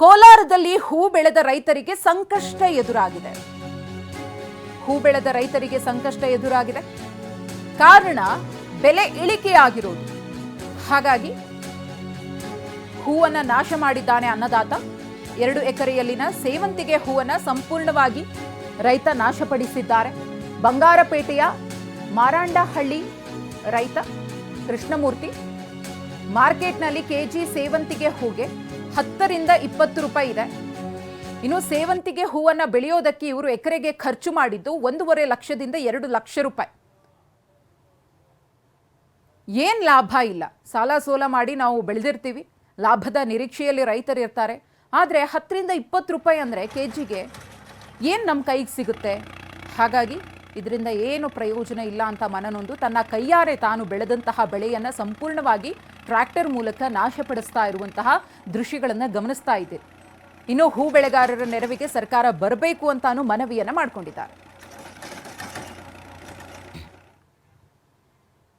ಕೋಲಾರದಲ್ಲಿ ಹೂ ಬೆಳೆದ ರೈತರಿಗೆ ಸಂಕಷ್ಟ ಎದುರಾಗಿದೆ. ಹೂ ಬೆಳೆದ ರೈತರಿಗೆ ಸಂಕಷ್ಟ ಎದುರಾಗಿದೆ. ಕಾರಣ ಬೆಲೆ ಇಳಿಕೆಯಾಗಿರೋದು. ಹಾಗಾಗಿ ಹೂವನ್ನು ನಾಶ ಮಾಡಿದ್ದಾನೆ ಅನ್ನದಾತ ಎರಡು ಎಕರೆಯಲ್ಲಿನ ಸೇವಂತಿಗೆ ಹೂವನ್ನು ಸಂಪೂರ್ಣವಾಗಿ ರೈತ ನಾಶಪಡಿಸಿದ್ದಾರೆ. ಬಂಗಾರಪೇಟೆಯ ಮಾರಾಂಡಹಳ್ಳಿ ರೈತ ಕೃಷ್ಣಮೂರ್ತಿ ಮಾರ್ಕೆಟ್ನಲ್ಲಿ ಕೆಜಿ ಸೇವಂತಿಗೆ ಹೂಗೆ ಹತ್ತರಿಂದ ಇಪ್ಪತ್ತು ರೂಪಾಯಿ ಇದೆ. ಇನ್ನು ಸೇವಂತಿಗೆ ಹೂವನ್ನು ಬೆಳೆಯೋದಕ್ಕೆ ಇವರು ಎಕರೆಗೆ ಖರ್ಚು ಮಾಡಿದ್ದು ಒಂದೂವರೆ ಲಕ್ಷದಿಂದ ಎರಡು ಲಕ್ಷ ರೂಪಾಯಿ. ಏನು ಲಾಭ ಇಲ್ಲ. ಸಾಲ ಸೋಲ ಮಾಡಿ ನಾವು ಬೆಳೆದಿರ್ತೀವಿ. ಲಾಭದ ನಿರೀಕ್ಷೆಯಲ್ಲಿ ರೈತರಿರ್ತಾರೆ ಆದರೆ ಹತ್ತರಿಂದ ಇಪ್ಪತ್ತು ರೂಪಾಯಿ ಅಂದರೆ ಕೆ ಜಿಗೆ ಏನು ನಮ್ಮ ಕೈಗೆ ಸಿಗುತ್ತೆ? ಹಾಗಾಗಿ ಇದರಿಂದ ಏನು ಪ್ರಯೋಜನ ಇಲ್ಲ ಅಂತ ಮನನೊಂದು ತನ್ನ ಕೈಯಾರೆ ತಾನು ಬೆಳೆದಂತಹ ಬೆಳೆಯನ್ನು ಸಂಪೂರ್ಣವಾಗಿ ಟ್ರ್ಯಾಕ್ಟರ್ ಮೂಲಕ ನಾಶಪಡಿಸ್ತಾ ಇರುವಂತಹ ದೃಶ್ಯಗಳನ್ನು ಗಮನಿಸ್ತಾ ಇದೆ. ಇನ್ನು ಹೂ ಬೆಳೆಗಾರರ ನೆರವಿಗೆ ಸರ್ಕಾರ ಬರಬೇಕು ಅಂತಾನು ಮನವಿಯನ್ನು ಮಾಡಿಕೊಂಡಿದ್ದಾರೆ.